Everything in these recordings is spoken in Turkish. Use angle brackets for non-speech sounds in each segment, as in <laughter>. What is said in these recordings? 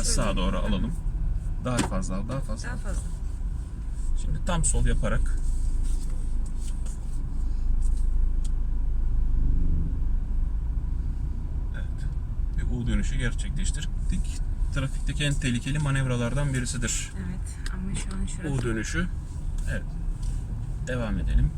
Biraz sağa doğru alalım. Daha fazla al, daha fazla. Daha fazla. Şimdi tam sol yaparak Evet. Bir U dönüşü gerçekleştirdik. Trafikteki en tehlikeli manevralardan birisidir. Evet ama şu an şurası. U dönüşü. Evet. Devam edelim.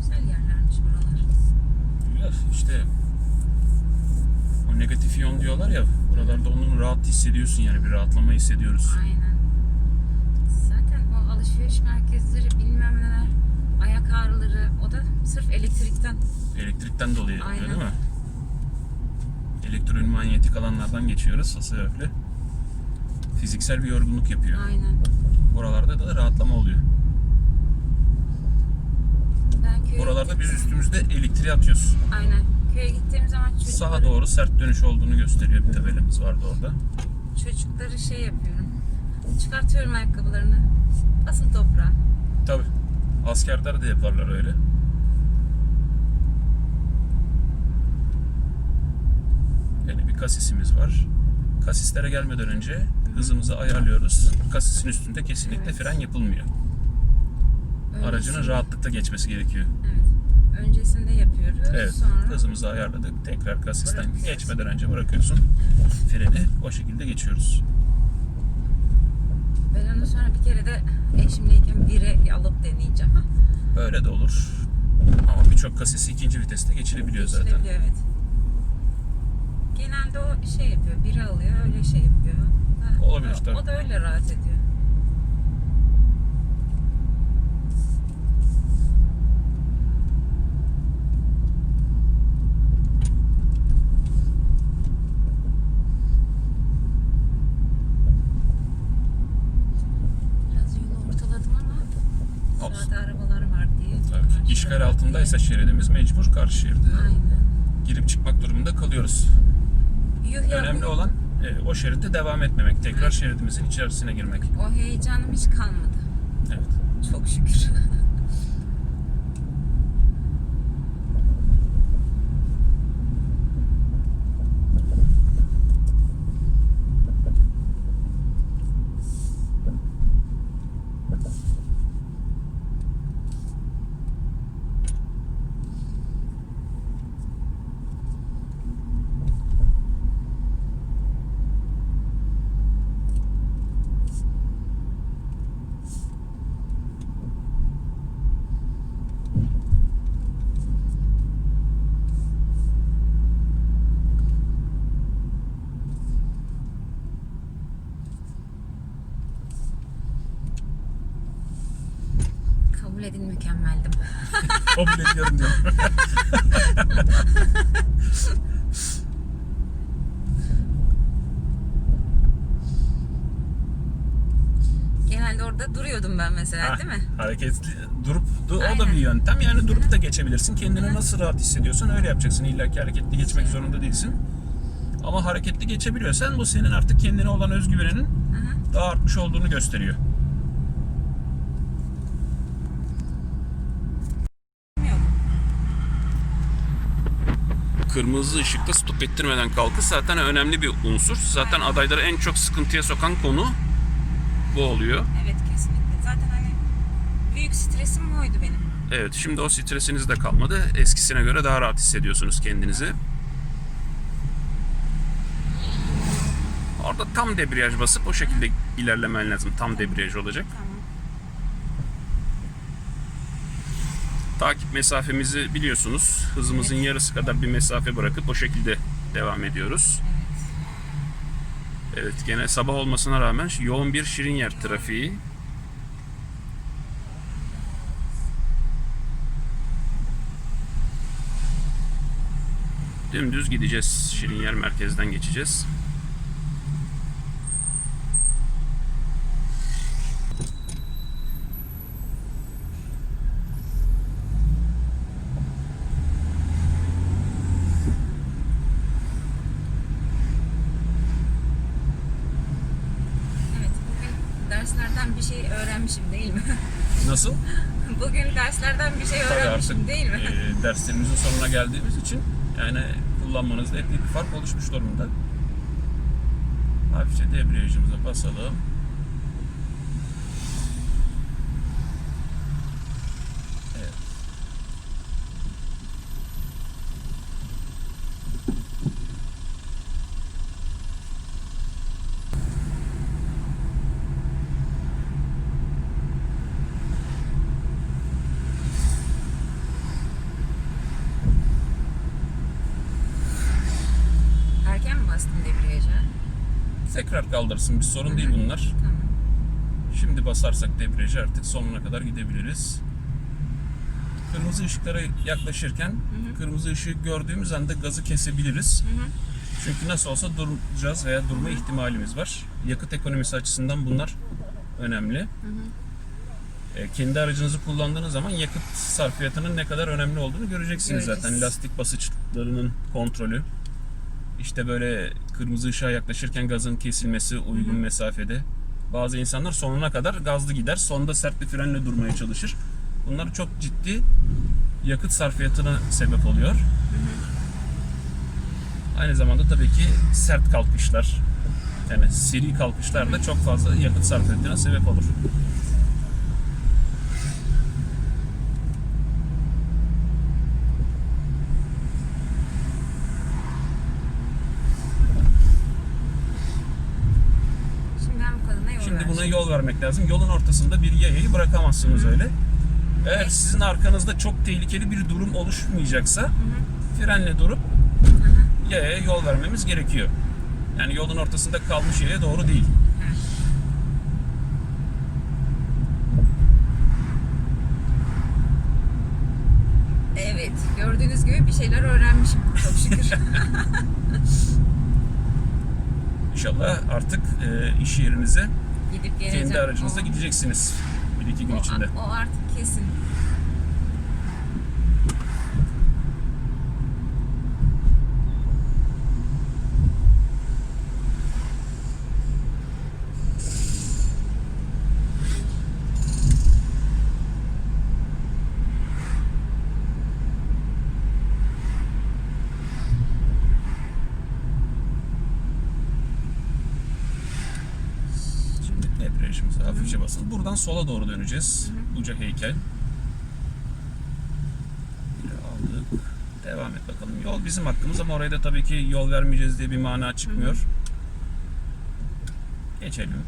Güzel yerlermiş buralar. Güzel işte o negatif iyon diyorlar ya buralarda onun rahat hissediyorsun yani bir rahatlama hissediyoruz. Aynen. Zaten o alışveriş merkezleri bilmem neler ayak ağrıları o da sırf elektrikten. Elektrikten dolayı oluyor Aynen. değil mi? Elektromanyetik alanlardan geçiyoruz o sebeple. Fiziksel bir yorgunluk yapıyor. Aynen. Oralarda da rahatlama oluyor. Ben köye Oralarda biz üstümüzde elektriği atıyoruz. Aynen. Köye gittiğim zaman çocukları, Sağa doğru sert dönüş olduğunu gösteriyor. Bir tabelamiz vardı orada. çocukları şey yapıyorum. Çıkartıyorum ayakkabılarını. Basın toprağa. Tabi. Askerler de yaparlar öyle. Yani bir kasisimiz var. Kasislere gelmeden önce hızımızı ayarlıyoruz. Kasisin üstünde kesinlikle Evet. fren yapılmıyor. Aracının Öncesinde- rahatlıkla geçmesi gerekiyor. Evet. Öncesinde yapıyoruz. Evet. Sonra Hızımızı ayarladık. Tekrar kasisten Bırakıyorsun. geçmeden önce bırakıyorsun. Freni o şekilde geçiyoruz. ben onu sonra bir kere de eşimleyken bire alıp deneyeceğim. Böyle de olur. Ama birçok kasisi ikinci viteste geçilebiliyor zaten. Geçilebiliyor, evet. Genelde o şey yapıyor. Biri alıyor öyle şey yapıyor. Ha, Olabilir, o, tabii. O da öyle rahat ediyor. Biraz yolu ortaladım ama Olsun. sağda arabalar var diye. Tabii. karşıda Diye. şeridimiz mecbur karşı şeride Aynen. girip çıkmak durumunda kalıyoruz. Yuh Önemli olan e, o şeritte devam etmemek. Tekrar şeridimizin içerisine girmek. O heyecanım hiç kalmadı. Evet. Çok şükür. <laughs> Kabul edin mükemmeldim. Kabul ediyorum diyorum. <laughs> Genelde orada duruyordum ben mesela Ha, değil mi? Hareketli durup du- o da Aynen. bir yöntem. Yani durup da geçebilirsin. Kendini nasıl rahat hissediyorsan öyle yapacaksın. İlla ki hareketli geçmek zorunda değilsin. Ama hareketli geçebiliyorsan bu senin artık kendine olan özgüveninin daha artmış olduğunu gösteriyor. Yok. Kırmızı ışıkta stop ettirmeden kalkış zaten önemli bir unsur. Zaten adayları en çok sıkıntıya sokan konu bu oluyor. Evet kesinlikle. Zaten hani büyük stresim buydu benim. Evet şimdi o stresiniz de kalmadı. Eskisine göre daha rahat hissediyorsunuz kendinizi. Orada tam debriyaj basıp o şekilde ilerlemen lazım. Tam debriyaj olacak. Tamam. Takip mesafemizi biliyorsunuz. Hızımızın yarısı kadar bir mesafe bırakıp o şekilde devam ediyoruz. Evet. Evet gene sabah olmasına rağmen yoğun bir şirin yer trafiği. Dümdüz gideceğiz. Şirin yer merkezden geçeceğiz. Derslerden bir şey öğrenmişim değil mi? <laughs> Nasıl? Bugün derslerden bir şey Tabii öğrenmişim artık değil mi? e, derslerimizin sonuna geldiğimiz için yani kullanmanızda epey bir fark oluşmuş durumda. Hafifçe debriyajımıza basalım. Evet. Erken mi bastın debriyaja? Tekrar kaldırsın bir sorun değil bunlar. Tamam. Şimdi basarsak debriyajı artık sonuna kadar gidebiliriz. Kırmızı ışıklara yaklaşırken kırmızı ışığı gördüğümüz anda gazı kesebiliriz. Hı hı. Çünkü nasıl olsa duracağız veya durma ihtimalimiz var. Yakıt ekonomisi açısından bunlar önemli. E, kendi aracınızı kullandığınız zaman yakıt sarfiyatının ne kadar önemli olduğunu göreceksiniz Göreceğiz. zaten. Lastik basınçlarının kontrolü. İşte böyle kırmızı ışığa yaklaşırken gazın kesilmesi uygun mesafede. Bazı insanlar sonuna kadar gazlı gider. Sonunda sert bir frenle durmaya çalışır. Bunlar çok ciddi yakıt sarfiyatına sebep oluyor. Aynı zamanda tabii ki sert kalkışlar yani seri kalkışlar da çok fazla yakıt sarfiyatına sebep olur. Şimdi ben bu kadına yol Şimdi buna lazım. Yolun ortasında bir yayayı bırakamazsınız öyle. Eğer sizin arkanızda çok tehlikeli bir durum oluşmayacaksa frenle durup yayaya yol vermemiz gerekiyor. Yani yolun ortasında kalmış yaya doğru değil. Evet, gördüğünüz gibi bir şeyler öğrenmişim çok şükür. <laughs> <laughs> İnşallah artık e, iş yerinize Gidip geleceğim. kendi aracınızda O- gideceksiniz. Bir iki gün o, içinde. o artık kesin. Şimdi basın. Buradan sola doğru döneceğiz. Buca heykel. Bir aldık. Devam et bakalım. Yol bizim hakkımız ama oraya da tabii ki yol vermeyeceğiz diye bir mana çıkmıyor. Geçelim.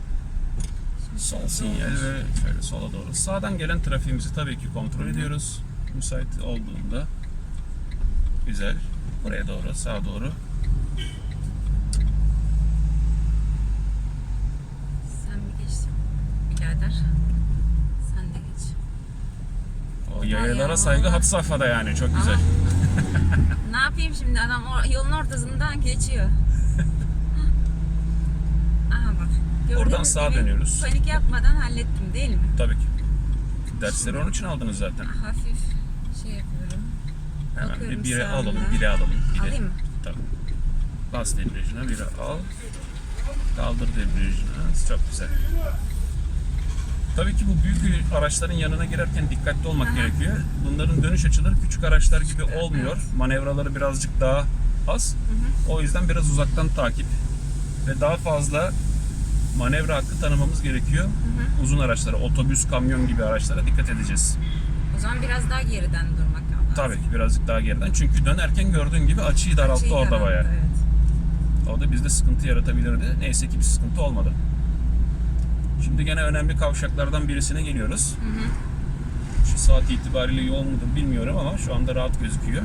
Sol sinyal ve şöyle sola doğru. Sağdan gelen trafiğimizi tabii ki kontrol ediyoruz. Müsait olduğunda. Güzel. Buraya doğru, sağa doğru. Sen bir geç birader. Sen de geç. O yayalara ya. saygı had safhada yani. Çok güzel. <laughs> Ne yapayım şimdi adam yolun ortasından geçiyor. <laughs> Aha bak. gördüğünüz Oradan sağa gibi dönüyoruz. Panik yapmadan hallettim değil mi? Tabii ki. Dersleri onun için aldınız zaten. Hafif şey yapıyorum. Hemen Bakıyorum bir bire sağına. alalım, bire alalım. Bire. Alayım mı? Tabii. Bas debriyajına, bire al. Kaldır debriyajına. Çok güzel. Tabii ki bu büyük araçların yanına girerken dikkatli olmak Aha. gerekiyor. Bunların dönüş açıları küçük araçlar gibi olmuyor. Manevraları birazcık daha az. O yüzden biraz uzaktan takip ve daha fazla manevra hakkı tanımamız gerekiyor. Uzun araçlara, otobüs, kamyon gibi araçlara dikkat edeceğiz. O zaman biraz daha geriden durmak lazım. Tabii ki birazcık daha geriden. Çünkü dönerken gördüğün gibi açıyı daralttı Açıyı orada daralttı, bayağı. Evet. O da bizde sıkıntı yaratabilirdi. Neyse ki bir sıkıntı olmadı. Şimdi gene önemli kavşaklardan birisine geliyoruz. Şu saat itibariyle yol mudur bilmiyorum ama şu anda rahat gözüküyor.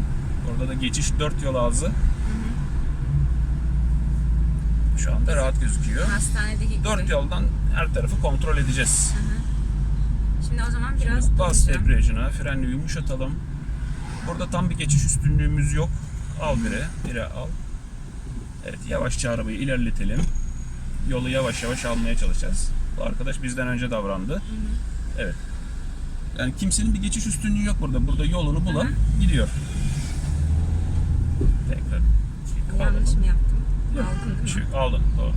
Orada da geçiş 4 yol ağzı. Şu anda rahat gözüküyor. Hastanedeki gibi. 4 yoldan her tarafı kontrol edeceğiz. Şimdi o zaman biraz Şimdi bas debriyajına, freni yumuşatalım. Burada tam bir geçiş üstünlüğümüz yok. Al bire, bire al. Evet, yavaşça arabayı ilerletelim. Yolu yavaş yavaş almaya çalışacağız. Bu arkadaş bizden önce davrandı. Evet. Yani kimsenin bir geçiş üstünlüğü yok burada. Burada yolunu bulan gidiyor. Tekrar Yanlış alalım. mı yaptım? Değil mi? şey, aldın, doğru.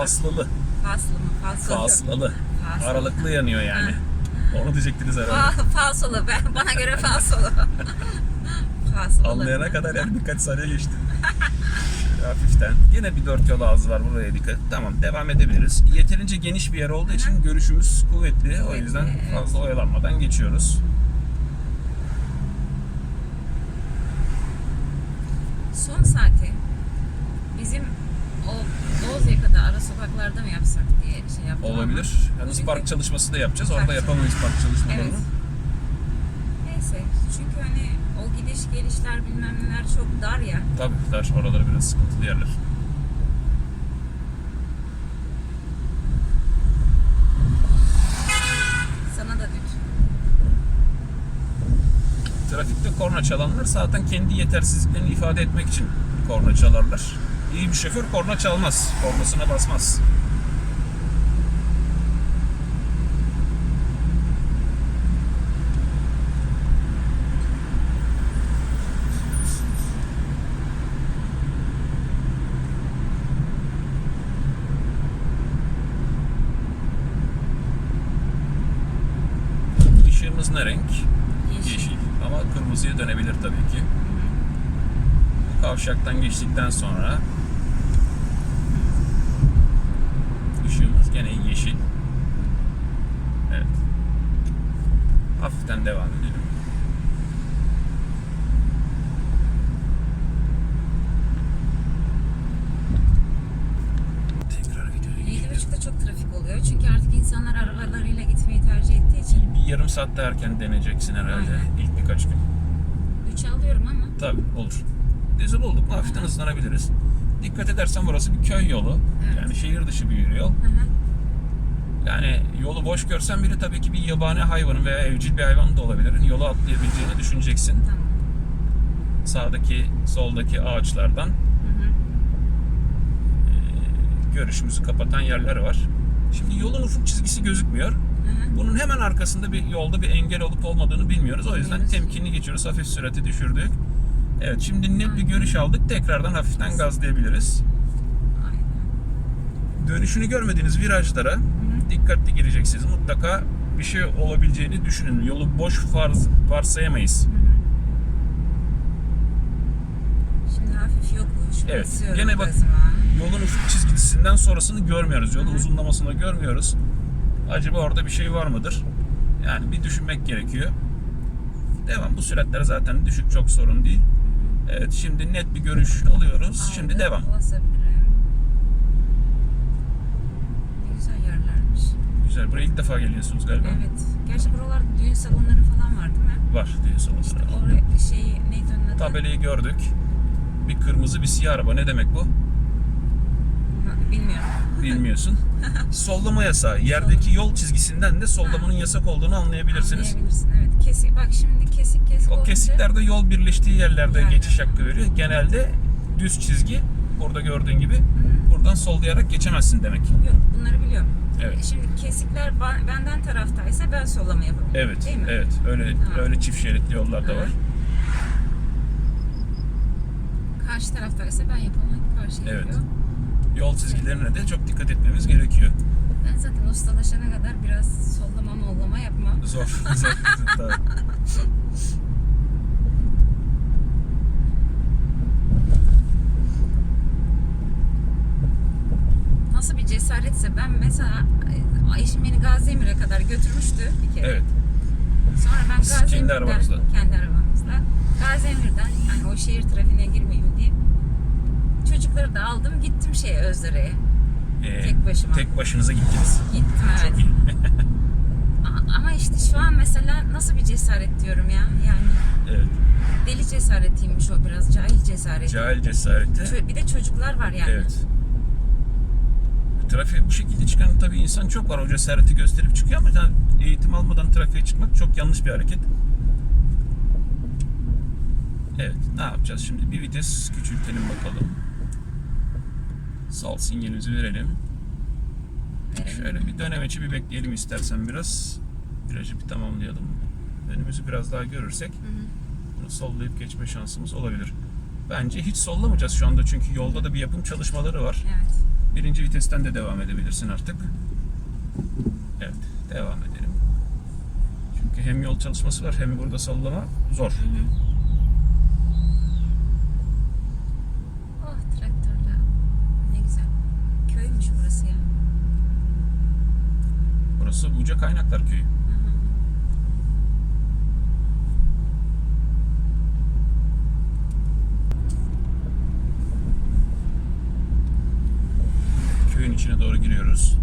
Faslılı. Faslı mı? Faslı. Faslılı. Faslı. Aralıklı yanıyor yani. Onu diyecektiniz herhalde. Fa- falsolu. Ben, bana göre falsolu. <laughs> falsolu. Anlayana kadar yani birkaç saniye geçti. Hafiften. Yine bir dört yol ağzı var buraya dikkat. Tamam devam edebiliriz. Yeterince geniş bir yer olduğu için görüşümüz kuvvetli. O yüzden fazla oyalanmadan geçiyoruz. Son saati bizim o Bozyaka'da ara sokaklarda mı yapsak diye şey yaptım ama Bugünkü- park çalışması da yapacağız. Park Orada yapamayız park çalışmalarını. Evet. Neyse çünkü hani o gidiş gelişler bilmem neler çok dar ya. Tabii dar. Oraları biraz sıkıntılı yerler. Sana da düt. Trafikte korna çalanlar zaten kendi yetersizliklerini ifade etmek için korna çalarlar. İyi bir şoför korna çalmaz. Kornasına basmaz. Işığımız ne renk? Yeşil. Yeşil ama kırmızıya dönebilir tabii ki. Bu kavşaktan geçtikten sonra ışığımız gene yeşil. Evet. Hafiften devam edelim. Çok trafik oluyor çünkü artık insanlar arabalarıyla gitmeyi tercih ettiği için. Bir yarım saat daha erken deneyeceksin herhalde Aynen. ilk birkaç gün. Üçe alıyorum ama. Tabii olur. Dizi bulduk mu hafiften hızlanabiliriz. Dikkat edersen burası bir köy yolu. Evet. Yani şehir dışı bir yol. Hı hı. Yani yolu boş görsen bile tabii ki bir yabani hayvanın veya evcil bir hayvan da olabilir. Yolu atlayabileceğini düşüneceksin. Tamam. Sağdaki, soldaki ağaçlardan Hı hı. e, görüşümüzü kapatan yerler var. Şimdi yolun ufuk çizgisi gözükmüyor. Hı hı. Bunun hemen arkasında bir yolda bir engel olup olmadığını bilmiyoruz. O yüzden temkinli geçiyoruz. Hafif sürati düşürdük. Evet şimdi net bir görüş aldık. Tekrardan hafiften gazlayabiliriz. Aynen. Dönüşünü görmediğiniz virajlara dikkatli gireceksiniz. Mutlaka bir şey olabileceğini düşünün. Yolu boş farz, varsayamayız. Şimdi hafif yokuş. Evet, gene bak- gazıma. Yolun ufuk çizgisinden sonrasını görmüyoruz. Yolun uzunlamasını görmüyoruz. Acaba orada bir şey var mıdır? Yani bir düşünmek gerekiyor. Devam. Bu süratler zaten düşük çok sorun değil. Evet şimdi net bir görüş alıyoruz. Şimdi Aldım, devam. güzel yerlermiş. Güzel. Buraya ilk defa geliyorsunuz galiba. Evet. Gerçi buralarda düğün salonları falan var değil mi? Var diye İşte sorunlar. oraya şey neydi onun adı? Tabelayı gördük. Bir kırmızı bir siyah araba. Ne demek bu? Ha, Bilmiyorum. Bilmiyorsun. <laughs> Sollama yasağı. Yerdeki yol çizgisinden de sollamanın yasak olduğunu anlayabilirsiniz. Anlayabilirsin. Evet. Kesik. Bak şimdi kesik kesik O olunca- kesiklerde yol birleştiği yerlerde Yerler. geçiş hakkı veriyor. Genelde düz çizgi burada gördüğün gibi buradan sollayarak geçemezsin demek. Yok bunları biliyorum. Evet. Şimdi kesikler ba- benden taraftaysa ben sollama yapabilirim. Evet, Değil mi? evet. Öyle Tamam. öyle çift şeritli yollar da var. Karşı taraftaysa ben yapamam. Karşı Evet. yapıyor. Yol çizgilerine de çok dikkat etmemiz gerekiyor. Ben zaten ustalaşana kadar biraz sollama mollama yapmam. Zor, <laughs> zor. Tabii. Nasıl bir cesaretse ben mesela e, eşim beni Gaziemir'e kadar götürmüştü bir kere. Evet. Sonra ben Siz kendi Gaziemir'den arabanızla. kendi arabamızla Gaziemir'den yani o şehir trafiğine girmeyeyim çocukları da aldım gittim şeye Özdere'ye. Ee, Tek başıma. Tek başınıza gittiniz. Gittim <laughs> evet. <laughs> Ama işte şu an mesela nasıl bir cesaret diyorum ya. Yani evet. deli cesaretiymiş o biraz cahil cesareti. Cahil cesareti. Bir de çocuklar var yani. Evet. Trafiğe bu şekilde çıkan tabii insan çok var. O cesareti gösterip çıkıyor ama yani eğitim almadan trafiğe çıkmak çok yanlış bir hareket. Evet, ne yapacağız şimdi? Bir vites küçültelim bakalım. Sol sinyalimizi verelim. Şöyle bir dönemeçi bir bekleyelim istersen biraz. Virajı bir tamamlayalım. Önümüzü biraz daha görürsek Hı hı. bunu sollayıp geçme şansımız olabilir. Bence hiç sollamayacağız şu anda çünkü yolda da bir yapım çalışmaları var. Evet. birinci vitesten de devam edebilirsin artık. Evet, devam edelim. Çünkü hem yol çalışması var hem burada sallama zor. Oh traktörle. Ne güzel. Köymüş burası ya. Burası Buca Kaynaklar Köyü. Köyün içine doğru giriyoruz.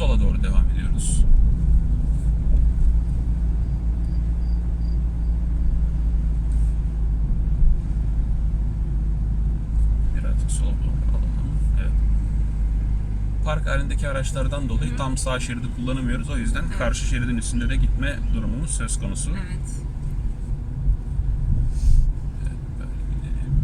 Sola doğru devam ediyoruz. Birazcık sola doğru alalım. Evet. Park halindeki araçlardan dolayı tam sağ şeridi kullanamıyoruz. O yüzden karşı şeridin üstünde de gitme durumumuz söz konusu. Evet. Böyle gidelim.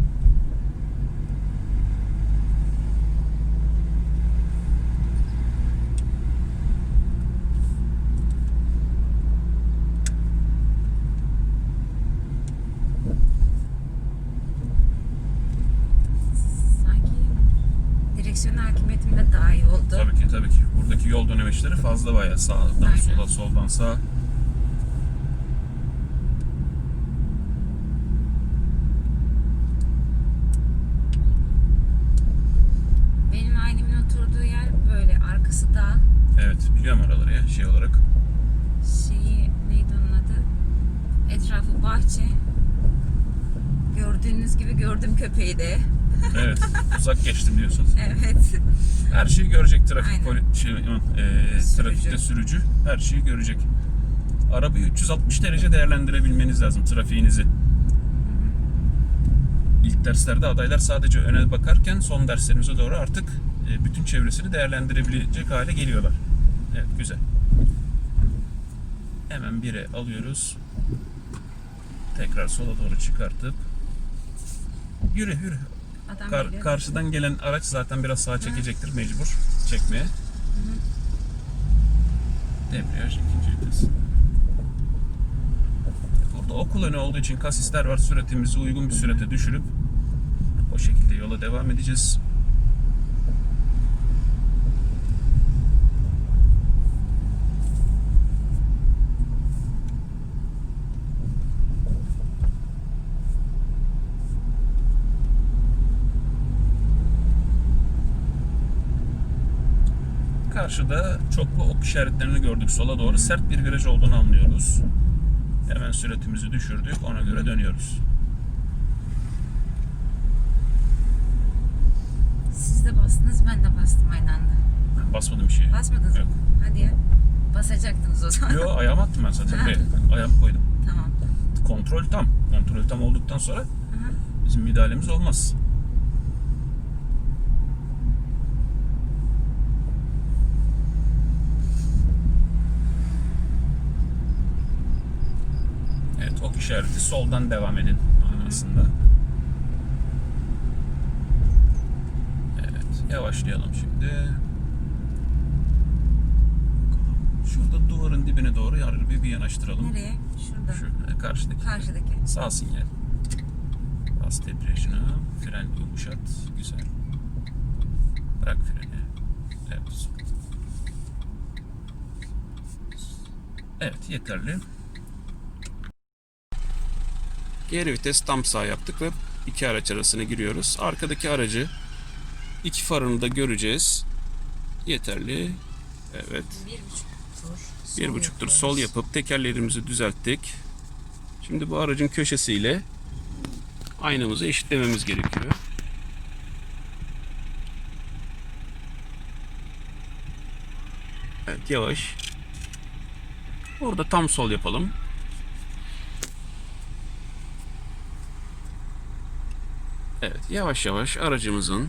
Sanki direksiyon hakimiyetim de daha iyi oldu. Tabii ki tabii ki. Dönemeçleri fazla bayağı sağdan sola soldan sağa. Benim ailemin oturduğu yer böyle arkası dağ. Evet biliyorum oraları ya şey olarak. Şeyi neydi onun adı? Etrafı bahçe. Gördüğünüz gibi gördüm köpeği de. Evet uzak geçtim diyorsunuz. Evet. Her şeyi görecek trafik poli, şey, e, Sürücü. trafikte sürücü her şeyi görecek. Arabayı 360 derece değerlendirebilmeniz lazım trafiğinizi. İlk derslerde adaylar sadece öne bakarken son derslerimize doğru artık e, bütün çevresini değerlendirebilecek hale geliyorlar. Evet güzel. Hemen bire alıyoruz. Tekrar sola doğru çıkartıp yürü yürü. Adam Kar- geliyor. karşıdan gelen araç zaten biraz sağa çekecektir mecbur çekmeye. Debriyaj ikinci vites. Burada okul önü olduğu için kasisler var. Süratimizi uygun bir sürate düşürüp o şekilde yola devam edeceğiz. Karşıda çoklu ok işaretlerini gördük sola doğru. Sert bir viraj olduğunu anlıyoruz. Hemen süratimizi düşürdük. Ona göre dönüyoruz. Siz de bastınız ben de bastım aynı anda. Ben basmadım bir şeye. Basmadınız mı? Hadi ya. Basacaktınız o zaman. Yo ayağımı attım ben zaten. Ha. Buraya ayağımı koydum. Tamam. Kontrol tam. Kontrol tam olduktan sonra Aha. bizim müdahalemiz olmaz. Evet ok işareti soldan devam edin manasında. Evet yavaşlayalım şimdi. Şurada duvarın dibine doğru arabayı bir yanaştıralım. Nereye? Şurada. Şu karşıdaki. Karşıdaki. Sağ sinyal. Bas debriyajına. Fren yumuşat. Güzel. Bırak freni. Evet. Evet yeterli. Geri vites tam sağ yaptık ve iki araç arasına giriyoruz. Arkadaki aracı iki farını da göreceğiz. Yeterli. Evet. Bir buçuk tur. Bir Sol buçuk tur sol yapıp tekerlerimizi düzelttik. Şimdi bu aracın köşesiyle aynamızı eşitlememiz gerekiyor. Evet yavaş. Orada tam sol yapalım. Evet yavaş yavaş aracımızın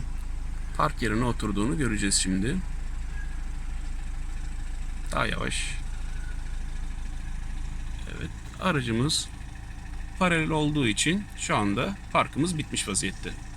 park yerine oturduğunu göreceğiz şimdi. Daha yavaş. Evet. Aracımız paralel olduğu için şu anda parkımız bitmiş vaziyette.